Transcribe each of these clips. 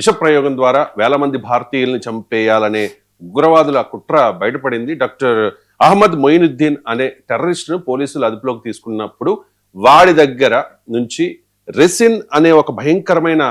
విష ప్రయోగం ద్వారా వేల మంది భారతీయుల్ని చంపేయాలనే ఉగ్రవాదుల కుట్ర బయటపడింది డాక్టర్ అహ్మద్ మొయినుద్దీన్ అనే టెర్రరిస్ట్ను పోలీసులు అదుపులోకి తీసుకున్నప్పుడు వాడి దగ్గర నుంచి రెసిన్ అనే ఒక భయంకరమైన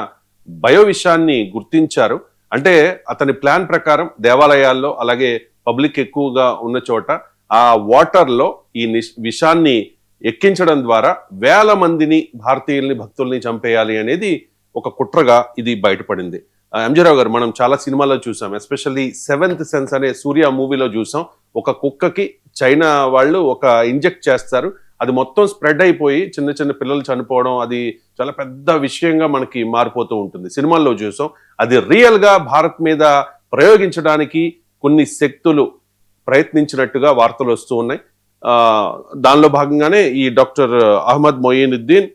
భయో విషయాన్ని గుర్తించారు. అంటే అతని ప్లాన్ ప్రకారం దేవాలయాల్లో అలాగే పబ్లిక్ ఎక్కువగా ఉన్న చోట ఆ వాటర్లో ఈ నిష్- విషాన్ని ఎక్కించడం ద్వారా వేల మందిని భారతీయుల్ని భక్తుల్ని చంపేయాలి అనేది ఒక కుట్రగా ఇది బయటపడింది. ఎంజీరావు గారు మనం చాలా సినిమాల్లో చూసాం ఎస్పెషల్లీ సెవెంత్ సెన్స్ అనే సూర్య మూవీలో చూసాం. ఒక కుక్కకి చైనా వాళ్ళు ఒక ఇంజెక్ట్ చేస్తారు. అది మొత్తం స్ప్రెడ్ అయిపోయి చిన్న చిన్న పిల్లలు చనిపోవడం అది చాలా పెద్ద విషయంగా మనకి మారిపోతూ ఉంటుంది. సినిమాల్లో చూసాం అది రియల్గా భారత్ మీద ప్రయోగించడానికి కొన్ని శక్తులు ప్రయత్నించినట్టుగా వార్తలు వస్తూ ఉన్నాయి. దానిలో భాగంగానే ఈ డాక్టర్ అహ్మద్ మొయినుద్దీన్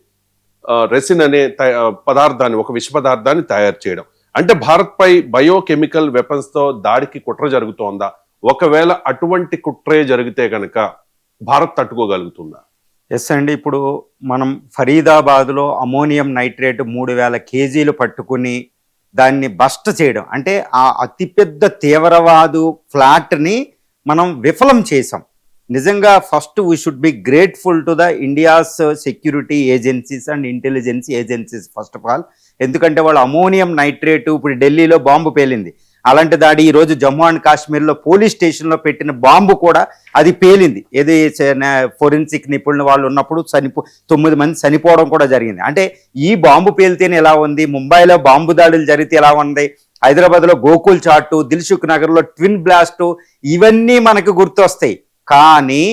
రెసిన్ అనే తయ- పదార్థాన్ని ఒక విష పదార్థాన్ని తయారు చేయడం. అంటే భారత్పై బయోకెమికల్ వెపన్స్తో దాడికి కుట్ర జరుగుతోందా? ఒకవేళ అటువంటి కుట్రే జరిగితే కనుక భారత్ తట్టుకోగలుగుతుందా? ఎస్ అండి. ఇప్పుడు మనం ఫరీదాబాద్లో అమోనియం నైట్రేట్ మూడు వేల కేజీలు పట్టుకుని దాన్ని బస్ట్ చేయడం. అంటే ఆ అతిపెద్ద తీవ్రవాదు ఫ్లాట్ని మనం విఫలం చేసాం నిజంగా first we should be grateful to the India's security agencies and intelligence agencies first of all ఎందుకంటే వాళ్ళు అమోనియం నైట్రేట్ ఇప్పుడు ఢిల్లీలో బాంబు పేలింది. అలాంటి దాడి ఈరోజు జమ్మూ అండ్ కాశ్మీర్లో పోలీస్ స్టేషన్లో పెట్టిన బాంబు కూడా అది పేలింది. ఏది ఫోరెన్సిక్ నిపుణులు వాళ్ళు ఉన్నప్పుడు చనిపో తొమ్మిది మంది చనిపోవడం కూడా జరిగింది. అంటే ఈ బాంబు పేలితేనే ఎలా ఉంది? ముంబైలో బాంబు దాడులు జరిగితే ఎలా ఉంది? హైదరాబాద్లో గోకుల్ చాటు దిల్సుఖ్ నగర్లో ట్విన్ బ్లాస్టు ఇవన్నీ మనకు గుర్తొస్తాయి. కానీ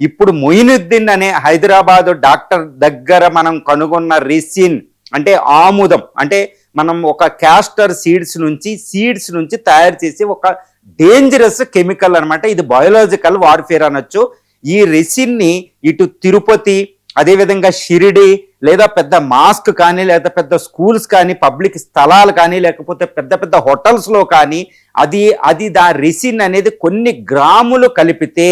ఇప్పుడు మొయినుద్దీన్ అనే హైదరాబాద్ డాక్టర్ దగ్గర మనం కనుగొన్న రిసిన్ అంటే ఆముదం అంటే మనం ఒక క్యాస్టర్ సీడ్స్ నుంచి సీడ్స్ నుంచి తయారు చేసి ఒక డేంజరస్ కెమికల్ అనమాట ఇది బయోలాజికల్ వార్ఫేర్ అనొచ్చు. ఈ రెసిన్ని ఇటు తిరుపతి అదేవిధంగా షిరిడి లేదా పెద్ద మాస్క్ కానీ లేదా పెద్ద స్కూల్స్ కానీ పబ్లిక్ స్థలాలు కానీ లేకపోతే పెద్ద పెద్ద హోటల్స్లో కానీ అది అది దా రెసిన్ అనేది కొన్ని గ్రాములు కలిపితే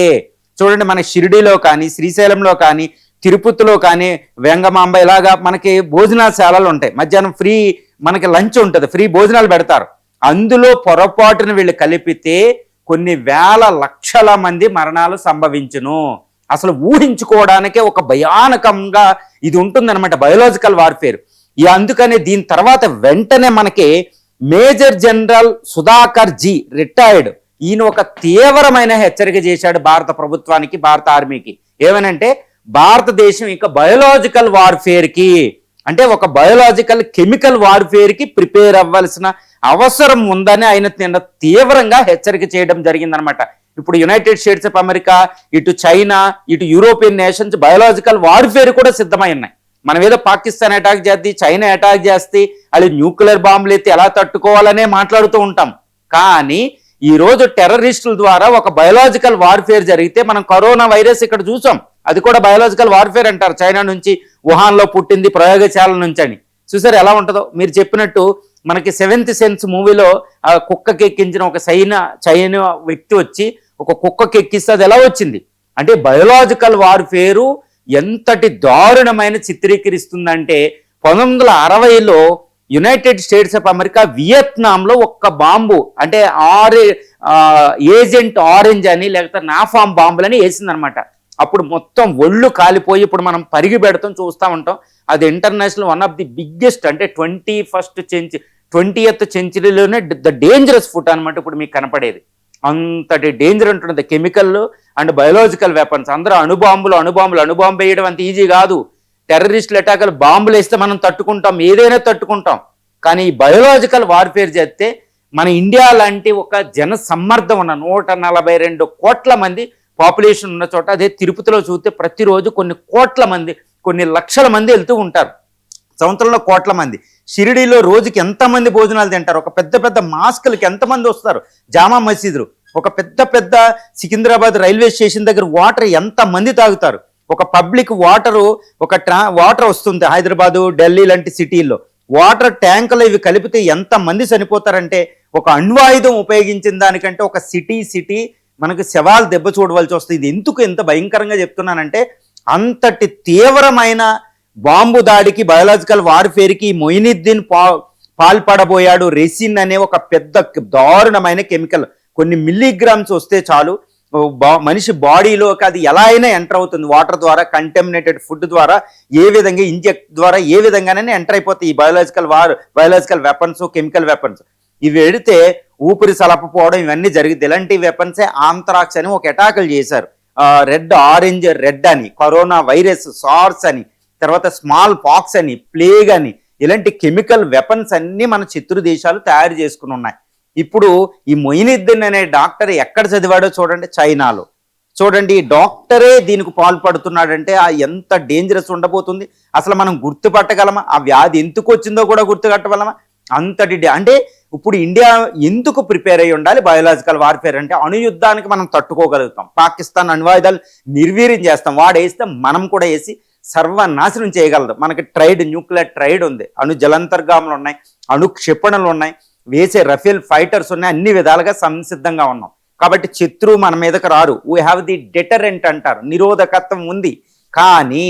చూడండి మన షిరిడిలో కానీ శ్రీశైలంలో కానీ తిరుపతిలో కానీ వెంగమాంబ ఇలాగా మనకి భోజనశాలలు ఉంటాయి. మధ్యాహ్నం ఫ్రీ మనకి లంచ్ ఉంటుంది ఫ్రీ భోజనాలు పెడతారు. అందులో పొరపాటున వీళ్ళు కలిపితే కొన్ని వేల లక్షల మంది మరణాలు సంభవించును. అసలు ఊహించుకోవడానికే ఒక భయానకంగా ఇది ఉంటుందన్నమాట బయోలాజికల్ వార్ఫేర్. ఈ అందుకనే దీని తర్వాత వెంటనే మనకి major general Sudhakar ji retired. ఈయన ఒక తీవ్రమైన హెచ్చరిక చేశాడు భారత ప్రభుత్వానికి భారత ఆర్మీకి. ఏమనంటే భారతదేశం ఇక బయోలాజికల్ వార్ఫేర్కి అంటే ఒక బయోలాజికల్ కెమికల్ వార్ఫేర్కి ప్రిపేర్ అవ్వాల్సిన అవసరం ఉందని ఆయన నిన్న తీవ్రంగా హెచ్చరిక చేయడం జరిగిందనమాట ఇప్పుడు యునైటెడ్ స్టేట్స్ ఆఫ్ అమెరికా ఇటు చైనా ఇటు యూరోపియన్ నేషన్స్ బయోలాజికల్ వార్ఫేర్ కూడా సిద్ధమై ఉన్నాయి. మనం ఏదో పాకిస్తాన్ అటాక్ చేస్తే చైనా అటాక్ చేస్తే అది న్యూక్లియర్ బాంబులు ఎత్తి ఎలా తట్టుకోవాలనే మాట్లాడుతూ ఉంటాం. కానీ ఈ రోజు టెర్రరిస్టుల ద్వారా ఒక బయోలాజికల్ వార్ఫేర్ జరిగితే మనం కరోనా వైరస్ ఇక్కడ చూసాం. అది కూడా బయోలాజికల్ వార్ఫేర్ అంటారు. చైనా నుంచి వుహాన్లో పుట్టింది ప్రయోగశాల నుంచి అని. చూసారు ఎలా ఉంటుందో? మీరు చెప్పినట్టు మనకి సెవెంత్ సెన్స్ మూవీలో కుక్కకి ఎక్కించిన ఒక చైనా చైనా వ్యక్తి వచ్చి ఒక కుక్కకి ఎక్కిస్తే అది ఎలా వచ్చింది? అంటే బయోలాజికల్ వార్ఫేరు ఎంతటి దారుణమైన చిత్రీకరిస్తుందంటే పంతొమ్మిది వందల అరవైలో యునైటెడ్ స్టేట్స్ ఆఫ్ అమెరికా వియత్నాంలో ఒక్క బాంబు అంటే ఆరే ఏజెంట్ ఆరెంజ్ అని లేకపోతే నాఫామ్ బాంబులని వేసిందనమాట. అప్పుడు మొత్తం ఒళ్ళు కాలిపోయి ఇప్పుడు మనం పరిగి పెడతాం చూస్తూ ఉంటాం. అది international one of the biggest అంటే twenty first century twentieth సెంచురీలోనే ద డేంజరస్ ఫుడ్ అనమాట ఇప్పుడు మీకు కనపడేది. అంతటి డేంజర్ ఉంటుంది కెమికల్ అండ్ బయోలాజికల్ వెపన్స్ అందరూ అణుబాంబులు అణుబాంబులు అణుబాంబు వేయడం అంత ఈజీ కాదు. టెర్రరిస్టులు అటాకలు బాంబులు వేస్తే మనం తట్టుకుంటాం ఏదైనా తట్టుకుంటాం. కానీ ఈ బయోలాజికల్ వార్ఫేర్ చేస్తే మన ఇండియా లాంటి ఒక జన సమ్మర్దం ఉన్న నూట నలభై రెండు కోట్ల మంది పాపులేషన్ ఉన్న చోట అదే తిరుపతిలో చూస్తే ప్రతిరోజు కొన్ని కోట్ల మంది కొన్ని లక్షల మంది వెళ్తూ ఉంటారు. సంవత్సరంలో కోట్ల మంది. షిరిడీలో రోజుకి ఎంతమంది భోజనాలు తింటారు? ఒక పెద్ద పెద్ద మాస్కులకి ఎంతమంది వస్తారు? జామా మసీదులు. ఒక పెద్ద పెద్ద సికింద్రాబాద్ రైల్వే స్టేషన్ దగ్గర వాటర్ ఎంతమంది తాగుతారు? ఒక పబ్లిక్ వాటరు ఒక ట్రా వాటర్ వస్తుంది హైదరాబాదు ఢిల్లీ లాంటి సిటీల్లో. వాటర్ ట్యాంకులు ఇవి కలిపితే ఎంతమంది చనిపోతారంటే ఒక అణ్వాయుధం ఉపయోగించిన దానికంటే ఒక సిటీ సిటీ మనకు శవాలు దెబ్బ చూడవలసి వస్తుంది. ఇది ఎందుకు ఎంత భయంకరంగా చెప్తున్నానంటే అంతటి తీవ్రమైన బాంబు దాడికి బయోలాజికల్ వార్ఫేర్కి మొయినుద్దీన్ పా పాల్పడబోయాడు రెసిన్ అనే ఒక పెద్ద దారుణమైన కెమికల్. కొన్ని మిల్లీగ్రామ్స్ వస్తే చాలు. బా- మనిషి బాడీలోకి అది ఎలా అయినా ఎంటర్ అవుతుంది. వాటర్ ద్వారా కంటామినేటెడ్ ఫుడ్ ద్వారా ఏ విధంగా ఇంజెక్ట్ ద్వారా ఏ విధంగానైనా ఎంటర్ అయిపోతాయి ఈ biological war biological weapons chemical weapons. ఇవి ఎడితే ఊపిరి సలపపోవడం ఇవన్నీ జరిగింది ఇలాంటి వెపన్సే ఆంత్రాక్స్ అని ఒక అటాకులు చేశారు. రెడ్ ఆరెంజ్ రెడ్ అని కరోనా వైరస్ సార్స్ అని. తర్వాత స్మాల్ పాక్స్ అని ప్లేగ్ అని ఇలాంటి కెమికల్ వెపన్స్ అన్నీ మన శత్రు దేశాలు తయారు చేసుకుని ఉన్నాయి. ఇప్పుడు ఈ మొయినుద్దీన్ అనే డాక్టర్ ఎక్కడ చదివాడో చూడండి చైనాలో. చూడండి ఈ డాక్టరే దీనికి పాల్పడుతున్నాడంటే ఆ ఎంత డేంజరస్ ఉండబోతుంది. అసలు మనం గుర్తుపట్టగలమా? ఆ వ్యాధి ఎందుకు వచ్చిందో కూడా గుర్తుపట్టగలమా? అంతటి అంటే ఇప్పుడు ఇండియా ఎందుకు ప్రిపేర్ అయి ఉండాలి? బయోలాజికల్ వార్ఫేర్ అంటే అణుయుద్ధానికి మనం తట్టుకోగలుగుతాం. పాకిస్తాన్ అణ్వాయుధాలు నిర్వీర్యం చేస్తాం. వాడు వేస్తే మనం కూడా వేసి సర్వనాశనం చేయగలదు. మనకి ట్రైడ్ న్యూక్లియర్ ట్రైడ్ ఉంది. అణు జలంతర్గాములు ఉన్నాయి అణు క్షిపణులు ఉన్నాయి వేసే రఫేల్ ఫైటర్స్ ఉన్నాయి అన్ని విధాలుగా సంసిద్ధంగా ఉన్నాం. కాబట్టి శత్రువు మన మీదకి రారు. వీ హ్యావ్ ది డెటరెంట్ అంటారు. నిరోధకత్వం ఉంది. కానీ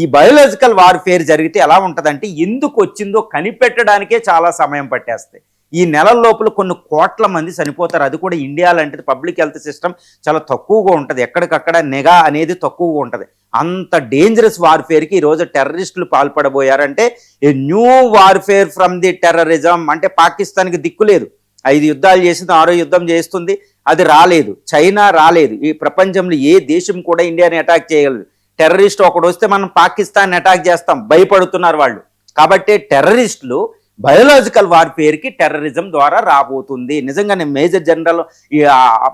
ఈ బయోలాజికల్ వార్ఫేర్ జరిగితే ఎలా ఉంటుందంటే ఎందుకు వచ్చిందో కనిపెట్టడానికే చాలా సమయం పట్టేస్తాయి. ఈ నెలల లోపల కొన్ని కోట్ల మంది చనిపోతారు. అది కూడా ఇండియా లాంటిది. పబ్లిక్ హెల్త్ సిస్టమ్ చాలా తక్కువగా ఉంటుంది. ఎక్కడికక్కడ నిఘా అనేది తక్కువగా ఉంటుంది. అంత డేంజరస్ వార్ఫేర్కి ఈరోజు టెర్రరిస్టులు పాల్పడబోయారంటే a new warfare from the terrorism అంటే పాకిస్తాన్కి దిక్కు లేదు. ఐదు యుద్ధాలు చేసింది ఆరో యుద్ధం చేస్తుంది అది రాలేదు. చైనా రాలేదు. ఈ ప్రపంచంలో ఏ దేశం కూడా ఇండియాని అటాక్ చేయగలదు. టెర్రరిస్ట్ ఒకడు వస్తే మనం పాకిస్తాన్ అటాక్ చేస్తాం. భయపడుతున్నారు వాళ్ళు. కాబట్టి టెర్రరిస్టులు బయోలాజికల్ వార్ఫేర్కి టెర్రరిజం ద్వారా రాబోతుంది. నిజంగానే మేజర్ జనరల్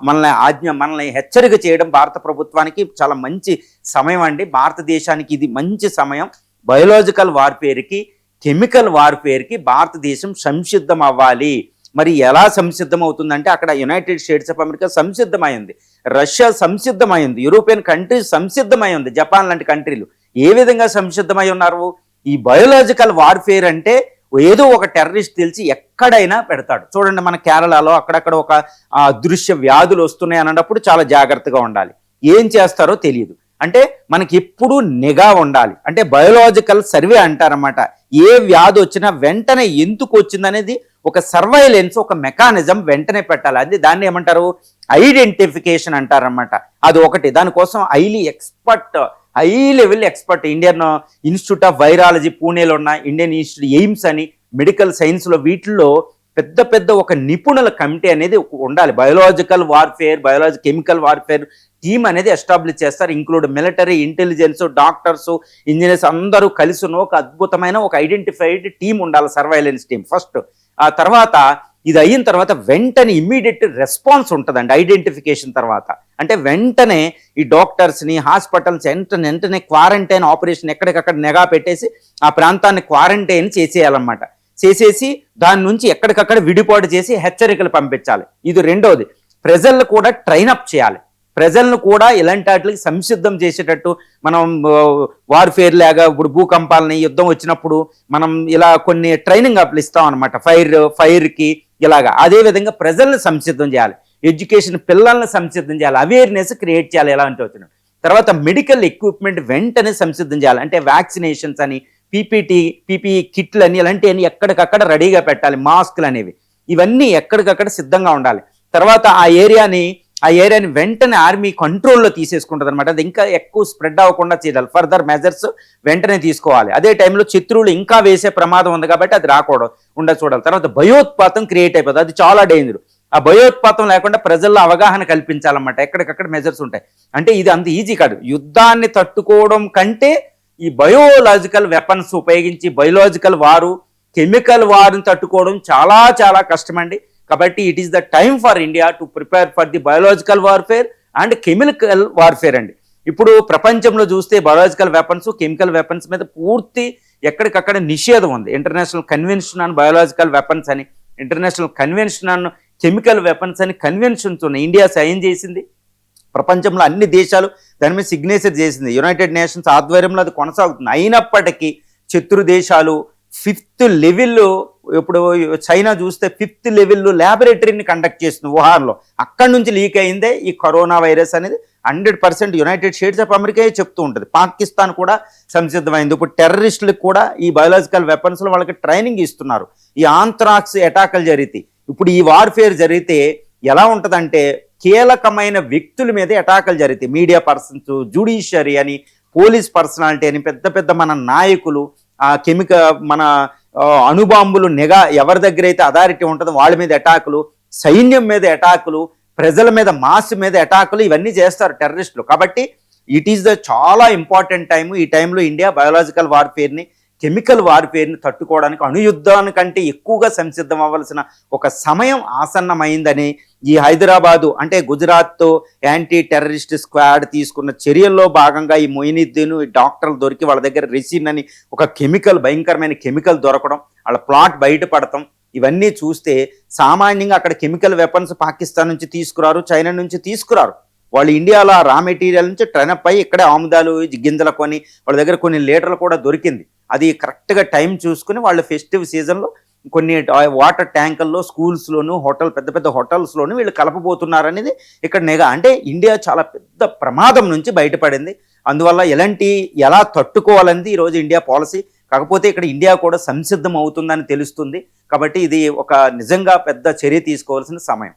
మనల్ని ఆజ్ఞ మనల్ని హెచ్చరిక చేయడం భారత ప్రభుత్వానికి చాలా మంచి సమయం అండి. భారతదేశానికి ఇది మంచి సమయం. బయోలాజికల్ వార్ఫేర్కి కెమికల్ వార్ఫేర్కి భారతదేశం సంసిద్ధం అవ్వాలి. మరి ఎలా సంసిద్ధం అవుతుందంటే అక్కడ యునైటెడ్ స్టేట్స్ ఆఫ్ అమెరికా సంసిద్ధమైంది. రష్యా సంసిద్ధమైంది. యూరోపియన్ కంట్రీస్ సంసిద్ధమైంది. జపాన్ లాంటి కంట్రీలు ఏ విధంగా సంసిద్ధమై ఉన్నారు? ఈ బయోలాజికల్ వార్ఫేర్ అంటే ఏదో ఒక టెర్రరిస్ట్ తెలిసి ఎక్కడైనా పెడతాడు. చూడండి మన కేరళలో అక్కడక్కడ ఒక దృశ్య అదృశ్య వ్యాధులు వస్తున్నాయి అన్నప్పుడు చాలా జాగ్రత్తగా ఉండాలి. ఏం చేస్తారో తెలియదు. అంటే మనకి ఎప్పుడు నిఘా ఉండాలి. అంటే బయోలాజికల్ సర్వే అంటారన్నమాట. ఏ వ్యాధి వచ్చినా వెంటనే ఎందుకు వచ్చిందనేది ఒక సర్వైలెన్స్ ఒక మెకానిజం వెంటనే పెట్టాలి. అది దాన్ని ఏమంటారు? ఐడెంటిఫికేషన్ అంటారన్నమాట. అది ఒకటి. దానికోసం highly expert high level expert Indian Institute of Virology పూణేలో ఉన్న ఇండియన్ ఇన్స్టిట్యూట్ ఎయిమ్స్ అని మెడికల్ సైన్స్లో వీటిల్లో పెద్ద పెద్ద ఒక నిపుణుల కమిటీ అనేది ఉండాలి. Biological warfare biology chemical warfare team అనేది ఎస్టాబ్లిష్ చేస్తారు. Include military intelligence doctors engineers అందరూ కలిసి ఒక అద్భుతమైన ఒక ఐడెంటిఫైడ్ టీం ఉండాలి సర్వైలెన్స్ టీం ఫస్ట్. ఆ తర్వాత ఇది అయిన తర్వాత వెంటనే ఇమ్మీడియట్ రెస్పాన్స్ ఉంటుందండి ఐడెంటిఫికేషన్ తర్వాత. అంటే వెంటనే ఈ డాక్టర్స్ని హాస్పిటల్స్ వెంటనే వెంటనే క్వారంటైన్ ఆపరేషన్ ఎక్కడికక్కడ నెగా పెట్టేసి ఆ ప్రాంతాన్ని క్వారంటైన్ చేసేయాలన్నమాట. చేసేసి దాని నుంచి ఎక్కడికక్కడ విడిపాటు చేసి హెచ్చరికలు పంపించాలి. ఇది రెండవది ప్రజలను కూడా ట్రైన్ అప్ చేయాలి. ప్రజలను కూడా ఇలాంటి వాటికి సంసిద్ధం చేసేటట్టు మనం వార్ఫేర్ లాగా ఇప్పుడు భూకంపాలని యుద్ధం వచ్చినప్పుడు మనం ఇలా కొన్ని ట్రైనింగ్ అప్లు ఇస్తాం అనమాట ఫైర్ ఫైర్కి ఇలాగా. అదే విధంగా ప్రజల్ని సంసిద్ధం చేయాలి. ఎడ్యుకేషన్ పిల్లల్ని సంసిద్ధం చేయాలి. అవేర్నెస్ క్రియేట్ చేయాలి. ఇలాంటి వచ్చిన తర్వాత మెడికల్ ఎక్విప్మెంట్ వెంటనే సంసిద్ధం చేయాలి. అంటే వ్యాక్సినేషన్స్ అని పీపీటీ పీపీఈ కిట్లు అని ఇలాంటివన్నీ ఎక్కడికక్కడ రెడీగా పెట్టాలి. మాస్కులు అనేవి. ఇవన్నీ ఎక్కడికక్కడ సిద్ధంగా ఉండాలి. తర్వాత ఆ ఏరియాని ఆ ఏరియాని వెంటనే ఆర్మీ కంట్రోల్లో తీసేసుకుంటుంది అనమాట అది ఇంకా ఎక్కువ స్ప్రెడ్ అవ్వకుండా చేయాలి ఫర్దర్ మెజర్స్ వెంటనే తీసుకోవాలి. అదే టైంలో శత్రువులు ఇంకా వేసే ప్రమాదం ఉంది కాబట్టి అది రాకూడదు ఉండ చూడాలి. తర్వాత భయోత్పాతం క్రియేట్ అయిపోతుంది. అది చాలా డేంజర్ ఆ భయోత్పాతం లేకుండా ప్రజల్లో అవగాహన కల్పించాలన్నమాట. ఎక్కడికక్కడ మెజర్స్ ఉంటాయి. అంటే ఇది అంత ఈజీ కాదు. యుద్ధాన్ని తట్టుకోవడం కంటే ఈ బయోలాజికల్ వెపన్స్ ఉపయోగించి బయోలాజికల్ వారు కెమికల్ వారిని తట్టుకోవడం చాలా చాలా కష్టమండి. కాబట్టి it is the time for India to prepare for the biological warfare and chemical warfare అండి. ఇప్పుడు ప్రపంచంలో చూస్తే బయోలాజికల్ వెపన్స్ కెమికల్ వెపన్స్ మీద పూర్తి ఎక్కడికక్కడ నిషేధం ఉంది. International convention on biological weapons అని international convention on chemical weapons అని కన్వెన్షన్స్ ఉన్నాయి. ఇండియా సైన్ చేసింది. ప్రపంచంలో అన్ని దేశాలు దాని మీద సిగ్నేచర్ చేసింది. యునైటెడ్ నేషన్స్ ఆధ్వర్యంలో అది కొనసాగుతుంది. అయినప్పటికీ శత్రు దేశాలు ఫిఫ్త్ లెవెల్ ఇప్పుడు చైనా చూస్తే ఫిఫ్త్ లెవెల్ ల్యాబొరేటరీని కండక్ట్ చేస్తుంది వుహాన్లో. అక్కడి నుంచి లీక్ అయిందే ఈ కరోనా వైరస్ అనేది. Hundred percent United States of America చెప్తూ ఉంటుంది. పాకిస్తాన్ కూడా సంసిద్ధమైంది. ఇప్పుడు టెర్రరిస్టులకు కూడా ఈ బయోలాజికల్ వెపన్స్లో వాళ్ళకి ట్రైనింగ్ ఇస్తున్నారు. ఈ ఆంథ్రాక్స్ అటాకులు జరిగితే. ఇప్పుడు ఈ వార్ఫేర్ జరిగితే ఎలా ఉంటుందంటే కీలకమైన వ్యక్తుల మీద అటాకులు జరిగితే. మీడియా పర్సన్స్ జుడిషియరీ అని పోలీస్ పర్సనాలిటీ అని పెద్ద పెద్ద మన నాయకులు ఆ కెమిక మన అణుబాంబులు నిఘా ఎవరి దగ్గర అయితే అథారిటీ ఉంటుందో వాళ్ళ మీద అటాకులు సైన్యం మీద అటాకులు ప్రజల మీద మాస్ మీద అటాకులు ఇవన్నీ చేస్తారు టెర్రరిస్టులు. కాబట్టి ఇట్ ఈస్ ద చాలా ఇంపార్టెంట్ టైం ఈ టైంలో ఇండియా బయోలాజికల్ వార్ఫేర్ని కెమికల్ వార్ఫేర్ని తట్టుకోవడానికి అణుయుద్ధానికంటే ఎక్కువగా సంసిద్ధం అవ్వాల్సిన ఒక సమయం ఆసన్నమైందని ఈ హైదరాబాదు అంటే గుజరాత్తో యాంటీ టెర్రరిస్ట్ స్క్వాడ్ తీసుకున్న చర్యల్లో భాగంగా ఈ మొయినుద్దీన్ ఈ డాక్టర్లు దొరికి వాళ్ళ దగ్గర రెసిన్ అని ఒక కెమికల్ భయంకరమైన కెమికల్ దొరకడం వాళ్ళ ప్లాట్ బయటపడటం ఇవన్నీ చూస్తే సామాన్యంగా అక్కడ కెమికల్ వెపన్స్ పాకిస్తాన్ నుంచి తీసుకురారు చైనా నుంచి తీసుకురారు. వాళ్ళు ఇండియాలో రా మెటీరియల్ నుంచి ట్రైనప్ అయ్యి ఇక్కడే ఆముదాలు గింజల కొని వాళ్ళ దగ్గర కొన్ని లీటర్లు కూడా దొరికింది. అది కరెక్ట్గా టైం చూసుకుని వాళ్ళు ఫెస్టివ్ సీజన్లో కొన్ని వాటర్ ట్యాంకుల్లో స్కూల్స్లోను హోటల్ పెద్ద పెద్ద హోటల్స్లోను వీళ్ళు కలపబోతున్నారనేది ఇక్కడ నిఘా. అంటే ఇండియా చాలా పెద్ద ప్రమాదం నుంచి బయటపడింది. అందువల్ల ఎలాంటి ఎలా తట్టుకోవాలనేది ఈరోజు ఇండియా పాలసీ కాకపోతే ఇక్కడ ఇండియా కూడా సంసిద్ధం అవుతుందని తెలుస్తుంది. కాబట్టి ఇది ఒక నిజంగా పెద్ద చర్య తీసుకోవాల్సిన సమయం.